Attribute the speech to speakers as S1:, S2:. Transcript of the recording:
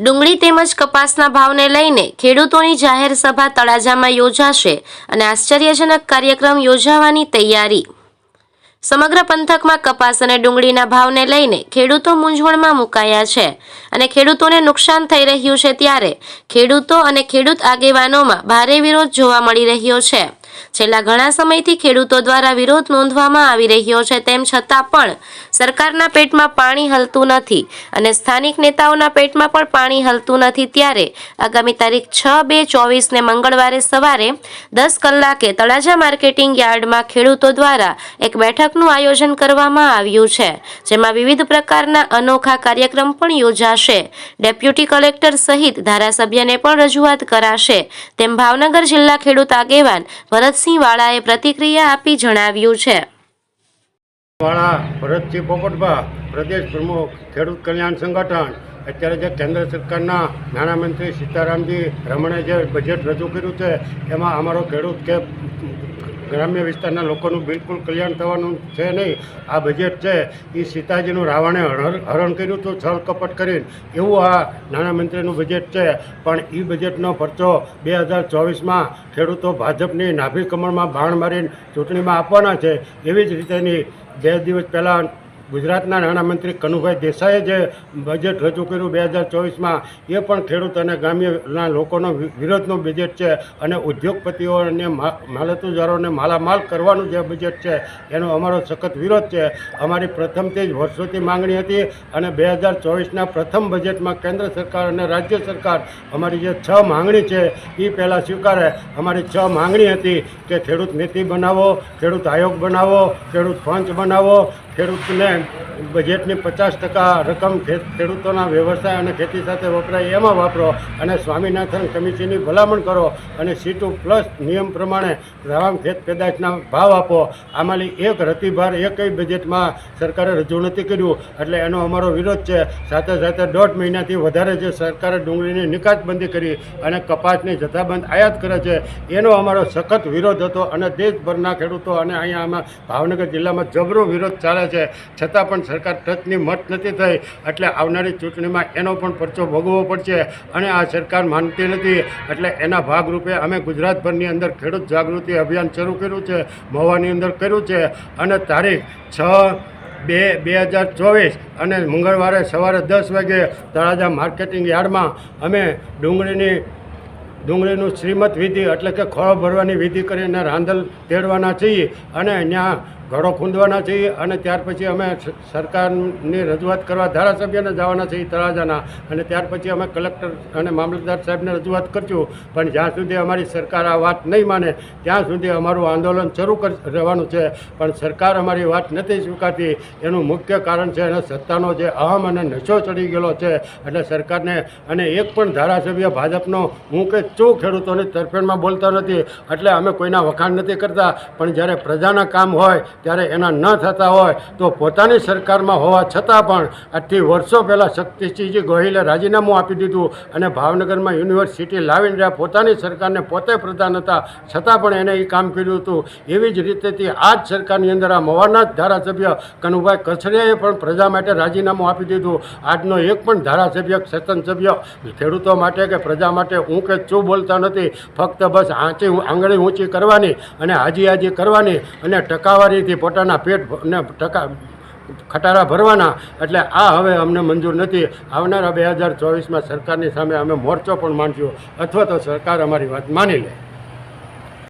S1: ડુંગળી તેમજ કપાસના ભાવને લઈને ખેડૂતોની જાહેર સભા તળાજામાં યોજાશે અને આશ્ચર્યજનક કાર્યક્રમ યોજાવાની તૈયારી. સમગ્ર પંથકમાં કપાસ અને ડુંગળીના ભાવને લઈને ખેડૂતો મૂંઝવણમાં મુકાયા છે અને ખેડૂતોને નુકસાન થઈ રહ્યું છે ત્યારે ખેડૂતો અને ખેડૂત આગેવાનોમાં ભારે વિરોધ જોવા મળી રહ્યો છે. છેલ્લા ઘણા સમયથી ખેડૂતો દ્વારા વિરોધ નોંધવામાં આવી રહ્યો છે, તેમ છતાં પણ સરકારના પેટમાં પાણી હલતું નથી અને સ્થાનિક નેતાઓના પેટમાં પણ પાણી હલતું નથી ત્યારે આગામી તારીખ છ બે ચોવીસને મંગળવારે સવારે દસ કલાકે તળાજા માર્કેટિંગ યાર્ડમાં ખેડૂતો દ્વારા એક બેઠકનું આયોજન કરવામાં આવ્યું છે, જેમાં વિવિધ પ્રકારના અનોખા કાર્યક્રમ પણ યોજાશે. ડેપ્યુટી કલેક્ટર સહિત ધારાસભ્યને પણ રજૂઆત કરાશે. તેમ ભાવનગર જિલ્લા ખેડૂત આગેવાન ભરતસિંહ વાળાએ પ્રતિક્રિયા આપી જણાવ્યું છે.
S2: વાળા ભરતસિંહ પોપટભા, પ્રદેશ પ્રમુખ, ખેડૂત કલ્યાણ સંગઠન, અત્યારે જે કેન્દ્ર સરકારના નાણામંત્રી સીતારામજી રમણે જે બજેટ રજૂ કર્યું છે, એમાં અમારો ખેડૂત કે ગ્રામ્ય વિસ્તારના લોકોનું બિલકુલ કલ્યાણ થવાનું છે નહીં. આ બજેટ છે એ સીતાજીનું રાવણે હરણ કર્યું હતું છળ કપટ કરીને. એવું આ નાણામંત્રીનું બજેટ છે. પણ એ બજેટનો પરચો બે હજાર ચોવીસમાં ખેડૂતો ભાજપની નાભી કમળમાં બાણ મારીને ચૂંટણીમાં આપવાના છે. એવી જ રીતેની બે દિવસ પહેલાં ગુજરાતના નાણામંત્રી કનુભાઈ દેસાઈએ જે બજેટ રજૂ કર્યું બે હજાર ચોવીસમાં, એ પણ ખેડૂત અને ગ્રામ્યના લોકોનો વિરોધનું બજેટ છે અને ઉદ્યોગપતિઓ અને માલતુજારોને માલામાલ કરવાનું જે બજેટ છે, એનો અમારો સખત વિરોધ છે. અમારી પ્રથમથી જ વર્ષોથી માંગણી હતી અને બે હજાર ચોવીસના પ્રથમ બજેટમાં કેન્દ્ર સરકાર અને રાજ્ય સરકાર અમારી જે છ માંગણી છે એ પહેલાં સ્વીકારે. અમારી છ માંગણી હતી કે ખેડૂત નીતિ બનાવો, ખેડૂત આયોગ બનાવો, ખેડૂત પંચ બનાવો ખેડૂતને બજેટની પચાસ ટકા રકમ ખેડૂતોના વ્યવસાય અને ખેતી સાથે વપરાય એમાં વાપરો અને સ્વામિનાથન કમિટીની ભલામણ કરો અને સીટુ પ્લસ નિયમ પ્રમાણે તમામ ખેત પેદાશના ભાવ આપો. આમાંની એક રતિભાર એકય બજેટમાં સરકારે રજૂ નથી કર્યું. એટલે એનો અમારો વિરોધ છે. સાથે સાથે દોઢ મહિનાથી વધારે જે સરકારે ડુંગળીની નિકાસબંધી કરી અને કપાસની જથ્થાબંધ આયાત કરે છે, એનો અમારો સખત વિરોધ હતો અને દેશભરના ખેડૂતો અને અહીંયા આમાં ભાવનગર જિલ્લામાં જબરો વિરોધ ચાલે છે. છતાં પણ સરકાર ટચની મત નથી થઈ. એટલે આવનારી ચૂંટણીમાં એનો પણ પરચો ભોગવવો પડશે અને આ સરકાર માનતી નથી. એટલે એના ભાગરૂપે અમે ગુજરાતભરની અંદર ખેડૂત જાગૃતિ અભિયાન શરૂ કર્યું છે, મહુવાની અંદર કર્યું છે. અને તારીખ છ બે બે હજાર ચોવીસ અને મંગળવારે સવારે દસ વાગે તળાજા માર્કેટિંગ યાર્ડમાં અમે ડુંગળીની, ડુંગળીનું શ્રીમત વિધિ એટલે કે ખોળો ભરવાની વિધિ કરીને રાંધલ તેડવાના છીએ. અને ત્યાં ઘડો ખૂંદવાના છીએ અને ત્યાર પછી અમે સરકારની રજૂઆત કરવા ધારાસભ્યને જવાના છીએ તળાજાના. અને ત્યાર પછી અમે કલેક્ટર અને મામલતદાર સાહેબને રજૂઆત કરશું. પણ જ્યાં સુધી અમારી સરકાર આ વાત નહીં માને, ત્યાં સુધી અમારું આંદોલન શરૂ રહેવાનું છે. પણ સરકાર અમારી વાત નથી સ્વીકારતી. એનું મુખ્ય કારણ છે અને સત્તાનો જે અહમ અને નશો ચડી ગયેલો છે. એટલે સરકારને અને એક પણ ધારાસભ્ય ભાજપનો હું કે ચો ખેડૂતોની તરફેણમાં બોલતો નથી. એટલે અમે કોઈના વખાણ નથી કરતા. પણ જ્યારે પ્રજાના કામ હોય ત્યારે એના ન થતા હોય તો પોતાની સરકારમાં હોવા છતાં પણ આજથી વર્ષો પહેલાં શક્તિસિંહજી ગોહિલે રાજીનામું આપી દીધું અને ભાવનગરમાં યુનિવર્સિટી લાવીને રહ્યા. પોતાની સરકારને પોતે પ્રધાન હતા. છતાં પણ એને એ કામ કર્યું હતું. એવી જ રીતેથી આ જ સરકારની અંદર આ મવાના ધારાસભ્ય કનુભાઈ કચરિયાએ પણ પ્રજા માટે રાજીનામું આપી દીધું. આજનો એક પણ ધારાસભ્ય સતન સભ્ય ખેડૂતો માટે કે પ્રજા માટે હું કે ચૂ બોલતા નથી. ફક્ત બસ આંચી આંગળી ઊંચી કરવાની અને હાજી હાજી કરવાની અને ટકાવારીથી પોતાના પેટ ભ- ને ટકા, ખટારા ભરવાના. એટલે આ હવે અમને મંજૂર નથી. આવનારા બે હજાર ચોવીસમાં સરકારની સામે અમે મોરચો પણ માંડ્યો. અથવા તો સરકાર અમારી વાત માની લે.